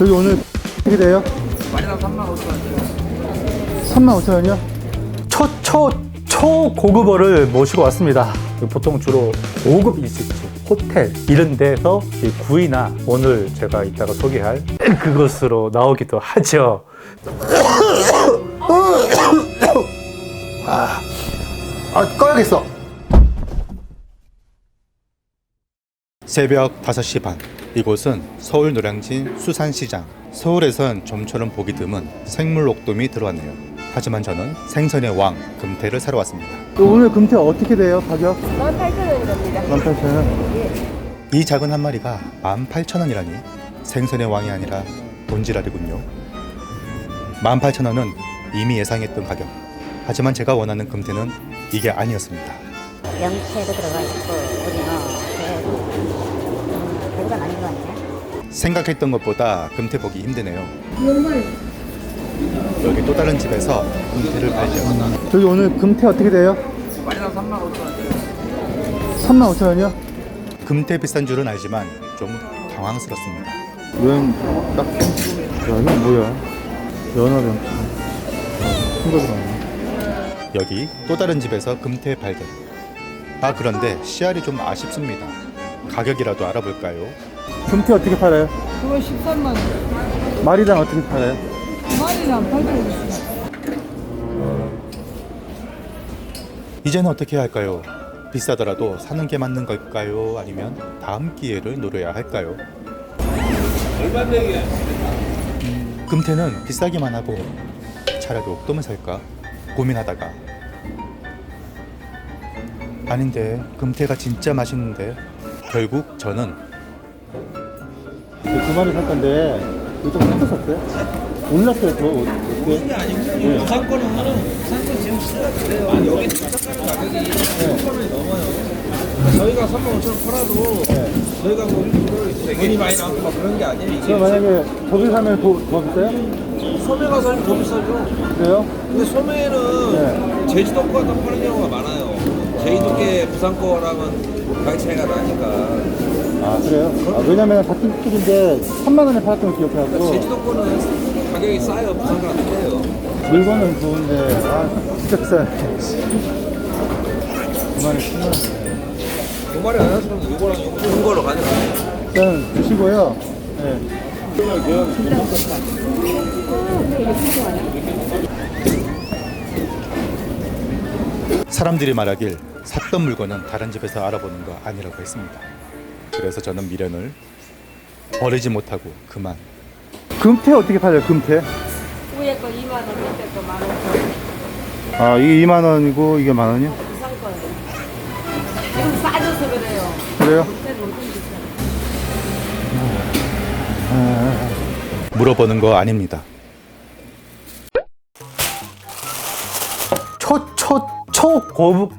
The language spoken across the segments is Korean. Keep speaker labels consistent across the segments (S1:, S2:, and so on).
S1: 저기 오늘 어떻게 돼요?
S2: 마리당 3만 5천 원.
S1: 3만 5천 원이요? 초, 초, 초고급어를 모시고 왔습니다. 보통 주로 5급 이식집, 호텔 이런 데서 이 구이나 오늘 제가 이따가 소개할 그것으로 나오기도 하죠. 아, 아 꺼야겠어. 새벽 5시 반 이곳은 서울 노량진 수산시장. 서울에선 좀처럼 보기 드문 생물 옥돔이 들어왔네요. 하지만 저는 생선의 왕 금태를 사러 왔습니다. 오늘 금태 어떻게 돼요 가격?
S3: 18,000원이 겁니다.
S1: 18,000원? 이 작은 한 마리가 18,000원이라니 생선의 왕이 아니라 본지랄이군요. 18,000원은 이미 예상했던 가격. 하지만 제가 원하는 금태는 이게 아니었습니다.
S3: 명태도 들어가 있고 오징어, 배, 음, 배가 많이 들어갔네.
S1: 생각했던 것보다 금태 보기 힘드네요. 여기 또 다른 집에서 금태를 발견. 저기 오늘 금태 어떻게 돼요?
S2: 마리당 3만 5천 원.
S1: 3만 5천 원이요? 금태 비싼 줄은 알지만 좀 당황스럽습니다. 웬 딱? 야 이건 뭐야? 연어 병치. 큰거 들어가네. 여기 또 다른 집에서 금태 발견. 아 그런데 씨알이 좀 아쉽습니다. 가격이라도 알아볼까요? 금태 어떻게 팔아요?
S4: 그거 13만 원.
S1: 마리당 어떻게 팔아요?
S4: 마리랑 800원 있어.
S1: 이제는 어떻게 해야 할까요? 비싸더라도 사는 게 맞는 걸까요? 아니면 다음 기회를 노려야 할까요? 음, 금태는 비싸기만 하고 차라리 옥돔을 살까 고민하다가 아닌데 금태가 진짜 맛있는데 결국 저는 두 마리 살 건데 이거 좀 샀었어요? 올랐어요 저 어떻게?
S2: 아니고 부산권은 부산권 지금 시세가 그래요. 여기 부산권 가격이 3만 원이 넘어요. 저희가 3만 5천 원 팔아도 저희가 뭐 돈이 많이 나오고 막 그런 게 아니에요. 이게
S1: 그럼 만약에 저기 사면 더, 더 비싸요?
S2: 소매가 사면 더 비싸죠.
S1: 그래요?
S2: 근데 소매는
S1: 네.
S2: 제주도 거가 파는 경우가 많아요. 제주도 게 부산 거랑은 가격 차이가 나니까.
S1: 아 그래요? 아, 왜냐면 같은 쪽인데 3만 원에 팔았던 거 기억해갖고
S2: 제주도 거는 가격이 싸요. 부산 거랑 똑같아요.
S1: 물건은 좋은데 아 진짜 비싸요 9만 원 10만
S2: 원두 마리 안 하시면 이거랑 이거 큰 걸로 가져가요.
S1: 일단 드시고요 네. 사람들이 말하길 샀던 물건은 다른 집에서 알아보는 거 아니라고 했습니다. 그래서 저는 미련을 버리지 못하고 그만. 금태 어떻게 팔려요? 금태?
S4: 위에 거 2만 원, 밑에 거 1만 원.
S1: 아 이게 2만 원이고 이게 만 원이요?
S4: 비싼 거예요. 지금 싸져서 그래요.
S1: 그래요?
S4: 그때 비싸요.
S1: 물어보는 거 아닙니다. 초초 초고급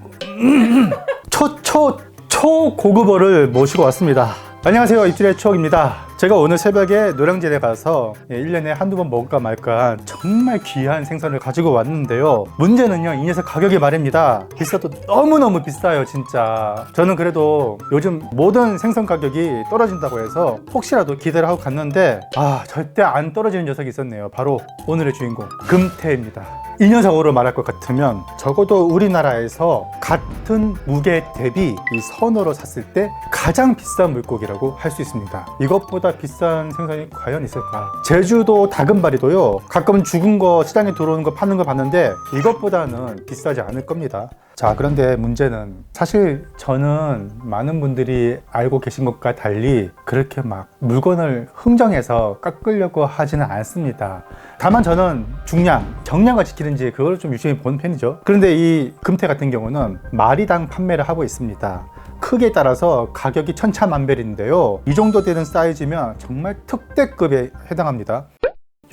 S1: 초초 초고급어를 모시고 왔습니다. 안녕하세요. 입질의 추억입니다. 제가 오늘 새벽에 노량진에 가서 1년에 한두 번 먹을까 말까 정말 귀한 생선을 가지고 왔는데요. 문제는요, 이 녀석 가격이 말입니다. 비싸도 너무너무 비싸요, 진짜. 저는 그래도 요즘 모든 생선 가격이 떨어진다고 해서 혹시라도 기대를 하고 갔는데, 아, 절대 안 떨어지는 녀석이 있었네요. 바로 오늘의 주인공, 금태입니다. 이 녀석으로 말할 것 같으면 적어도 우리나라에서 같은 무게 대비 이 선어로 샀을 때 가장 비싼 물고기라고 할 수 있습니다. 이것보다 비싼 생선이 과연 있을까? 제주도 다금바리도요. 가끔 죽은 거 시장에 들어오는 거 파는 거 봤는데 이것보다는 비싸지 않을 겁니다. 자, 그런데 문제는 사실 저는 많은 분들이 알고 계신 것과 달리 그렇게 막 물건을 흥정해서 깎으려고 하지는 않습니다. 다만 저는 중량, 정량을 지키는지 그걸 좀 유심히 보는 편이죠. 그런데 이 금태 같은 경우는 마리당 판매를 하고 있습니다. 크기에 따라서 가격이 천차만별인데요. 이 정도 되는 사이즈면 정말 특대급에 해당합니다.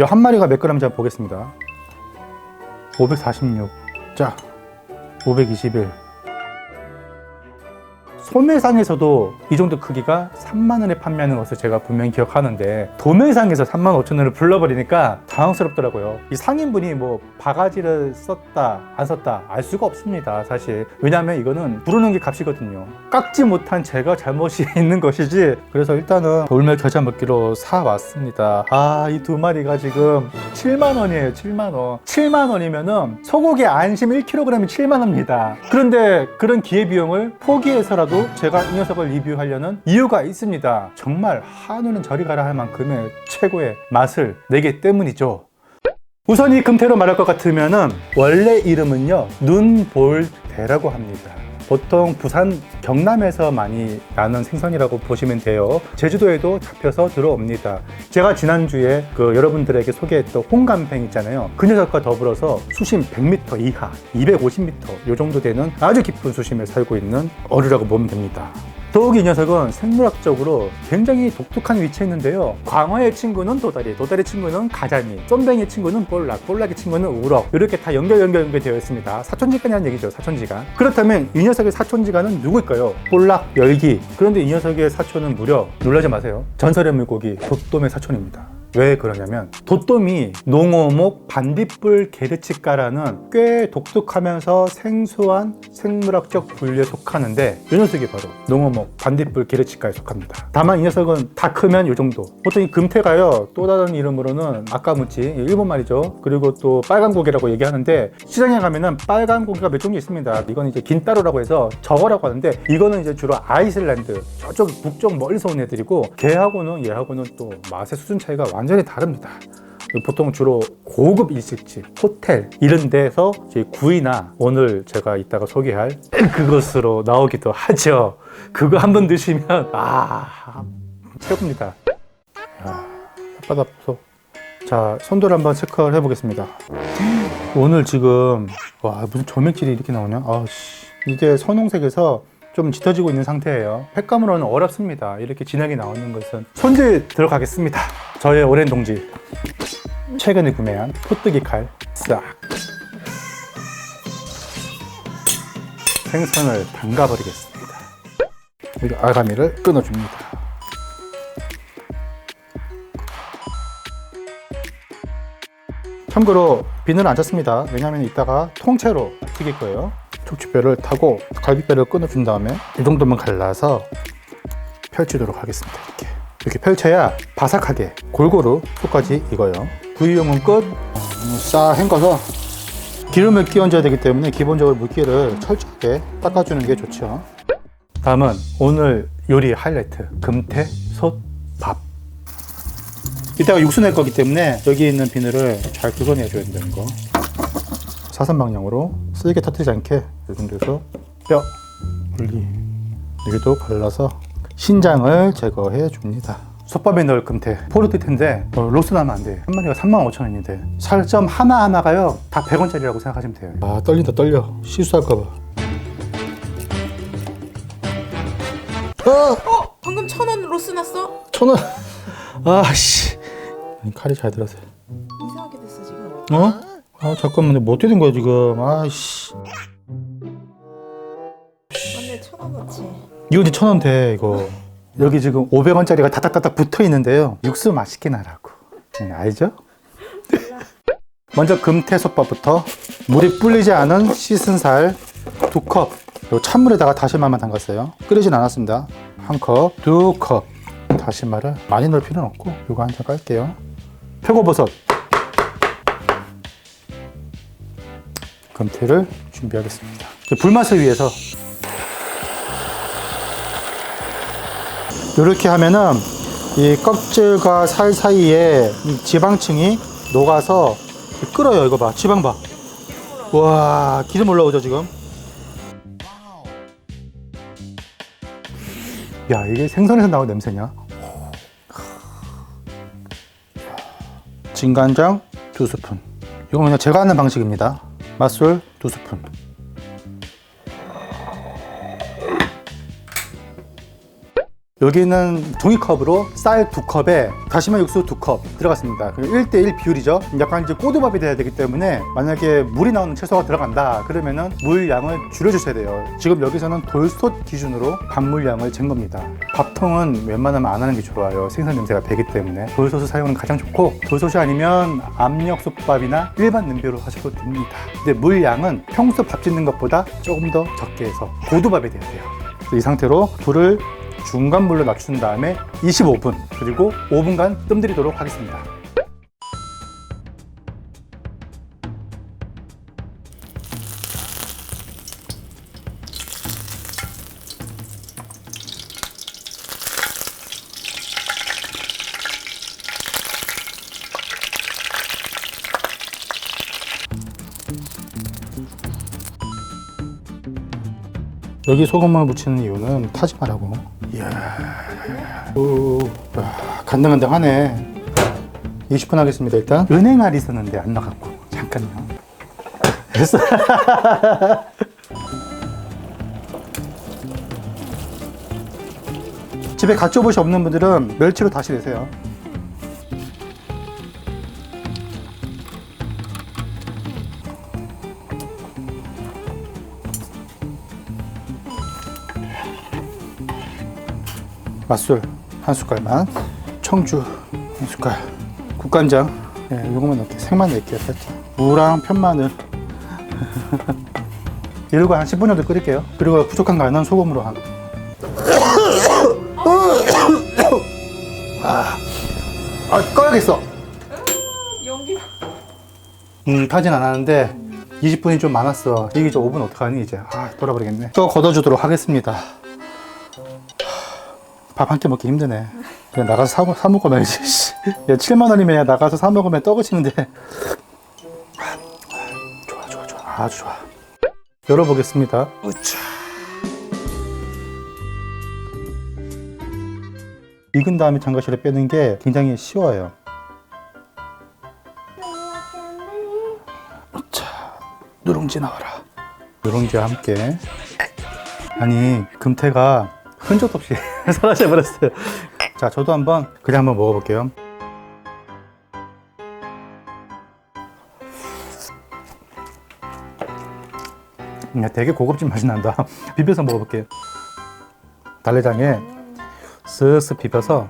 S1: 이한 마리가 몇 그램인지 한번 보겠습니다. 546. 자, 521. 소매상에서도 이 정도 크기가 3만 원에 판매하는 것을 제가 분명히 기억하는데 도매상에서 3만 5천 원을 불러버리니까 당황스럽더라고요. 이 상인분이 뭐 바가지를 썼다 안 썼다 알 수가 없습니다. 사실 왜냐하면 이거는 부르는 게 값이거든요. 깎지 못한 제가 잘못이 있는 것이지. 그래서 일단은 돌멸 겨자 먹기로 사 왔습니다. 아 이 두 마리가 지금 7만 원이에요. 7만 원. 7만 원이면은 소고기 안심 1kg이 7만 원입니다. 그런데 그런 기회 비용을 포기해서라도 제가 이 녀석을 리뷰하려는 이유가 있습니다. 정말 한우는 저리 가라 할 만큼의 최고의 맛을 내기 때문이죠. 우선 이 금태로 말할 것 같으면은 원래 이름은요 눈볼대라고 합니다. 보통 부산 경남에서 많이 나는 생선이라고 보시면 돼요. 제주도에도 잡혀서 들어옵니다. 제가 지난주에 그 여러분들에게 소개했던 홍감팽 있잖아요. 그 녀석과 더불어서 수심 100m 이하, 250m 요 정도 되는 아주 깊은 수심에 살고 있는 어류라고 보면 됩니다. 더욱이 이 녀석은 생물학적으로 굉장히 독특한 위치에 있는데요. 광어의 친구는 도다리, 도다리 친구는 가자미, 쏨뱅이 친구는 볼락, 볼락의 친구는 우럭 이렇게 다 연결 연결 연결되어 있습니다. 사촌지간이라는 얘기죠. 사촌지간. 그렇다면 이 녀석의 사촌지간은 누구일까요? 볼락, 열기. 그런데 이 녀석의 사촌은 무려 놀라지 마세요. 전설의 물고기 도돔의 사촌입니다. 왜 그러냐면 도돔이 농어목 반딧불 게르치과라는 꽤 독특하면서 생소한 생물학적 분류에 속하는데 이 녀석이 바로 농어목 반딧불 게르치과에 속합니다. 다만 이 녀석은 다 크면 이 정도. 보통 이 금태가요 또 다른 이름으로는 아까무치 일본 말이죠. 그리고 또 빨간 고기라고 얘기하는데 시장에 가면은 빨간 고기가 몇 종류 있습니다. 이건 이제 긴따로라고 해서 저거라고 하는데 이거는 이제 주로 아이슬란드 저쪽 북쪽 멀리서 온 애들이고 걔하고는 얘하고는 또 맛의 수준 차이가 완전히 다릅니다. 보통 주로 고급 일식집, 호텔 이런 데서 구이나 오늘 제가 이따가 소개할 그것으로 나오기도 하죠. 그거 한번 드시면 아 최고입니다. 부서. 자, 손들 한번 체크를 해보겠습니다. 오늘 지금 와 무슨 조명질이 이렇게 나오냐? 아씨 이게 선홍색에서 좀 짙어지고 있는 상태예요. 횟감으로는 어렵습니다. 이렇게 진하게 나오는 것은 손질 들어가겠습니다. 저의 오랜 동지 최근에 구매한 포뜨기 칼 싹. 생선을 담가버리겠습니다. 그리고 아가미를 끊어줍니다. 참고로 비늘 안 찼습니다. 왜냐하면 이따가 통째로 튀길 거예요. 촉추뼈를 타고 갈비뼈를 끊어준 다음에 이 정도만 갈라서 펼치도록 하겠습니다. 이렇게 이렇게 펼쳐야 바삭하게 골고루 속까지 익어요. 구이용은 끝. 어, 싹 헹궈서 기름을 끼얹어야 되기 때문에 기본적으로 물기를 철저하게 닦아주는 게 좋죠. 다음은 오늘 요리 하이라이트 금태 솥밥. 이따가 육수 낼 거기 때문에 여기 있는 비늘을 잘 긁어내줘야 된다는 거. 사선 방향으로 세게 터뜨리지 않게 이 정도에서 뼈, 분리 여기도 발라서 신장을 제거해 줍니다. 솥밥에 넣을 금태 포르티텐데 어, 로스 나면 안 돼. 한 마리가 35,000원인데 살점 하나 하나가요 다 100원짜리라고 생각하시면 돼요. 아 떨린다 떨려 실수할까봐.
S4: 어? 방금 천 원 로스 났어?
S1: 천 원. 아씨. 칼이 잘 들어서.
S4: 이상하게 됐어 지금.
S1: 어? 아 잠깐만 뭐 어떻게 된 거야 지금? 아씨.
S4: 맞네 천 원어치.
S1: 이거 이제 천원 돼 이거. 여기 지금 500원짜리가 다닥다닥 붙어 있는데요. 육수 맛있게 나라고. 응, 알죠? 먼저 금태솥밥부터 물이 불리지 않은 씻은 살 두 컵. 요 찬물에다가 다시마만 담갔어요. 끓이진 않았습니다. 한 컵, 두 컵. 다시마를 많이 넣을 필요는 없고 요거 한잔 깔게요. 표고버섯. 금태를 준비하겠습니다. 불맛을 위해서 이렇게 하면은 이 껍질과 살 사이에 이 지방층이 녹아서 끓어요. 이거 봐. 지방 봐. 와, 기름 올라오죠, 지금? 야, 이게 생선에서 나온 냄새냐? 진간장 두 스푼. 이거 그냥 제가 하는 방식입니다. 맛술 두 스푼. 여기는 종이컵으로 쌀 두 컵에 다시마 육수 두 컵 들어갔습니다. 1대1 비율이죠. 약간 이제 꼬두밥이 돼야 되기 때문에 만약에 물이 나오는 채소가 들어간다 그러면은 물 양을 줄여주셔야 돼요. 지금 여기서는 돌솥 기준으로 밥물 양을 잰 겁니다. 밥통은 웬만하면 안 하는 게 좋아요. 생선 냄새가 배기 때문에 돌솥을 게 가장 좋고 돌솥이 아니면 압력솥밥이나 일반 냄비로 하셔도 됩니다. 근데 물 양은 평소 밥 짓는 것보다 조금 더 적게 해서 고두밥이 돼야 돼요. 이 상태로 불을 중간 불로 낮춘 다음에 25분 그리고 5분간 뜸 들이도록 하겠습니다. 여기 소금을 묻히는 이유는 타지 말라고. 이야. 오, 아, 간당간당하네. 20분 하겠습니다. 일단 은행 알이 있었는데 안 나갔고 잠깐요. 됐어. 집에 가쪼봇이 없는 분들은 멸치로 다시 내세요. 맛술 한 숟갈만, 청주 한 숟갈, 국간장, 예, 요거만 넣을게요. 생만 넣을게요, 살짝. 무랑 편마늘. 이러고 한 10분 정도 끓일게요. 그리고 부족한 간은 소금으로 한. 아, 아 꺼야겠어. 음, 타진 않았는데 20분이 좀 많았어. 이게 이제 5분 어떡하니 이제. 아, 돌아버리겠네. 또 걷어주도록 하겠습니다. 밥 한 끼 먹기 힘드네. 그냥 나가서 사, 먹- 사 먹으면 씨. 야, 7만 원이면 나가서 사 먹으면 떡으시는데. 좋아, 좋아, 좋아. 아주 좋아. 열어보겠습니다. 으차. 익은 다음에 장가시를 빼는 게 굉장히 쉬워요. 자, 누룽지 나와라. 누룽지와 함께. 아니, 금태가 흔적 없이 사라져 버렸어요. 자, 저도 한번 그냥 한번 먹어볼게요. 음, 되게 고급진 맛이 난다. 비벼서 먹어볼게요. 달래장에 쓱쓱 비벼서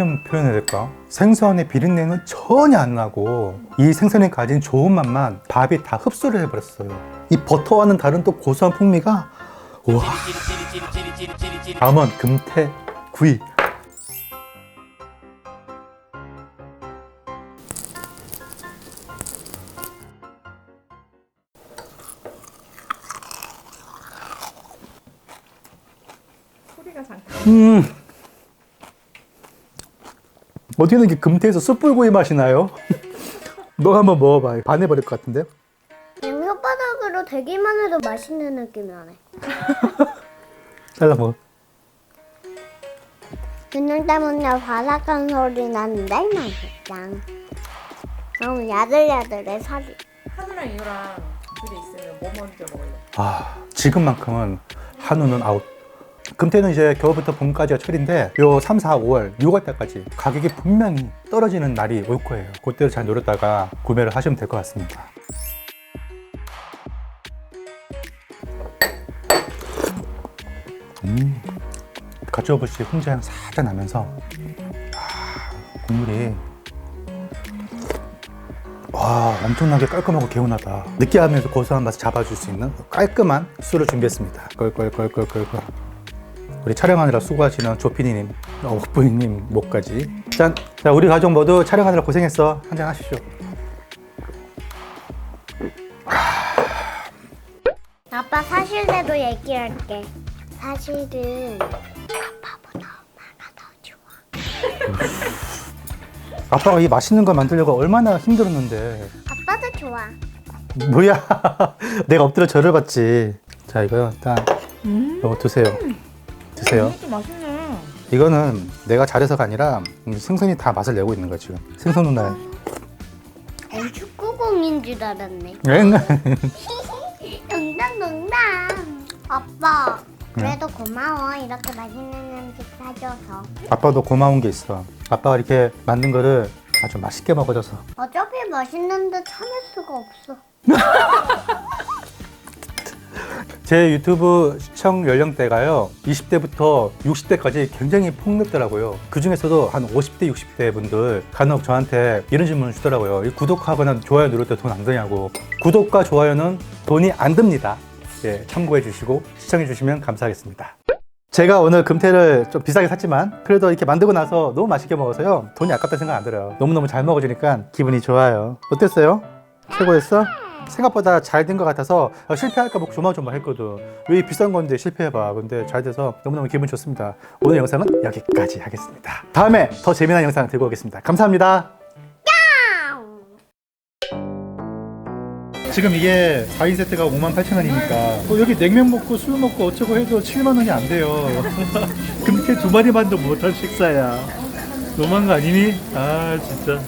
S1: 어떻게 표현해야 될까? 생선의 비린내는 전혀 안 나고 이 생선이 가진 좋은 맛만 밥이 다 흡수를 해버렸어요. 이 버터와는 다른 또 고소한 풍미가 와. 다음은 금태 구이.
S4: 소리가 잠깐.
S1: 음. 어떻게 이게 금태에서 숯불구이 맛이 나요? 너 한번 먹어봐. 반해버릴 것 같은데?
S5: 그냥 혓바닥으로 대기만 해도 맛있는 느낌이 나네.
S1: 잘라 먹어.
S5: 균형 때문에 바삭한 소리 나는데 맛있다. 너무 야들야들해 살이.
S4: 한우랑 이유랑 둘이 있으면 뭐 먼저 먹을래?
S1: 아, 지금만큼은 한우는 아웃. 금태는 이제 겨울부터 봄까지가 철인데 요 3, 4, 5월, 6월 때까지 가격이 분명히 떨어지는 날이 올 거예요. 그때를 잘 노렸다가 구매를 하시면 될 것 같습니다. 음, 가츠오부시 훈제향 살짝 나면서 아, 국물이 와 엄청나게 깔끔하고 개운하다 느끼하면서 고소한 맛을 잡아줄 수 있는 깔끔한 술을 준비했습니다 껄껄껄껄껄껄 우리 촬영하느라 수고하시는 조피디님 어부인님 목까지. 짠! 자 우리 가족 모두 촬영하느라 고생했어. 한잔 하시죠
S5: 아빠 사실대로 얘기할게. 사실은 아빠보다 엄마가 더 좋아.
S1: 아빠가 이 맛있는 걸 만들려고 얼마나 힘들었는데.
S5: 아빠도 좋아.
S1: 뭐야? 내가 엎드려 절을 받지. 자 이거 일단 이거 드세요 드세요
S4: 이것도 맛있네.
S1: 이거는 내가 잘해서가 아니라 음, 생선이 다 맛을 내고 있는 거야 지금 생선 누나의
S5: 난 축구공인 줄 알았네.
S1: 엥?
S5: 농담 농담. 아빠 그래도 고마워 이렇게 맛있는 음식 사줘서.
S1: 아빠도 고마운 게 있어. 아빠가 이렇게 만든 거를 아주 맛있게 먹어줘서.
S5: 어차피 맛있는데 참을 수가 없어.
S1: 제 유튜브 시청 연령대가요 20대부터 60대까지 굉장히 폭넓더라고요. 그 중에서도 한 50대 60대 분들 간혹 저한테 이런 질문을 주더라고요. 이 구독하거나 좋아요 누를 때 돈 안 드냐고. 구독과 좋아요는 돈이 안 듭니다. 예, 참고해 주시고 시청해 주시면 감사하겠습니다. 제가 오늘 금태를 좀 비싸게 샀지만 그래도 이렇게 만들고 나서 너무 맛있게 먹어서요 돈이 아깝다 생각 안 들어요. 너무너무 잘 먹어주니까 기분이 좋아요. 어땠어요? 최고였어? 생각보다 잘 된 것 같아서 어, 실패할까 봐 조마조마했거든. 왜 비싼 건데 실패해봐. 근데 잘 돼서 너무너무 기분 좋습니다. 오늘 영상은 여기까지 하겠습니다. 다음에 더 재미난 영상 들고 오겠습니다. 감사합니다. 지금 이게 4인 세트가 58,000원이니까 여기 냉면 먹고 술 먹고 어쩌고 해도 7만 원이 안 돼요. 금태 두 마리만도 못한 식사야. 너무한 거 아니니? 아 진짜